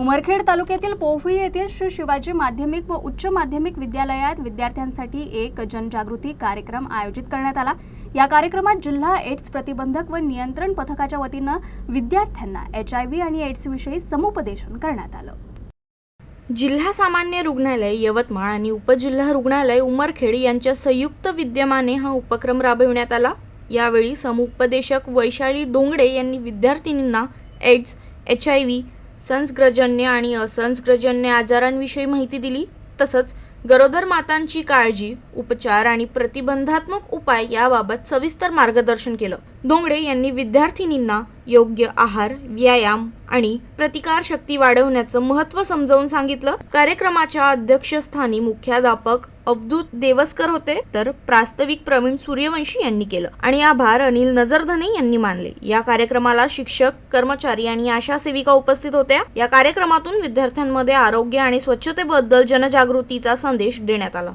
उमरखेड तालुक्यातील पोफळी येथील श्री शिवाजी माध्यमिक व उच्च माध्यमिक विद्यालयात विद्यार्थ्यांसाठी एक जनजागृती कार्यक्रम आयोजित करण्यात आला. या कार्यक्रमात जिल्हा एड्स प्रतिबंधक व नियंत्रण पथकाच्या वतीनं विद्यार्थ्यांना एच आय व्ही आणि एड्सविषयी समुपदेशन करण्यात आलं. जिल्हा सामान्य रुग्णालय यवतमाळ आणि उपजिल्हा रुग्णालय उमरखेड यांच्या संयुक्त विद्यमाने हा उपक्रम राबविण्यात आला. यावेळी समुपदेशक वैशाली दोंगडे यांनी विद्यार्थिनींना एड्स एच आय व्ही संसर्गजन्य आणि असंसर्गजन्य आजारांविषयी माहिती दिली. तसंच गरोदर मातांची काळजी उपचार आणि प्रतिबंधात्मक उपाय याबाबत सविस्तर मार्गदर्शन केलं. डोंगडे यांनी विद्यार्थिनींना योग्य आहार व्यायाम आणि प्रतिकारशक्ती वाढवण्याचं महत्त्व समजावून सांगितलं. कार्यक्रमाच्या अध्यक्षस्थानी मुख्याध्यापक अवधूत देवस्कर होते तर प्रास्ताविक प्रवीण सूर्यवंशी यांनी केलं. आणि आभार अनिल नजरधने यांनी मानले. या कार्यक्रमाला शिक्षक कर्मचारी आणि आशा सेविका उपस्थित होत्या. या कार्यक्रमातून विद्यार्थ्यांमध्ये आरोग्य आणि स्वच्छतेबद्दल जनजागृतीचा संदेश देण्यात आला.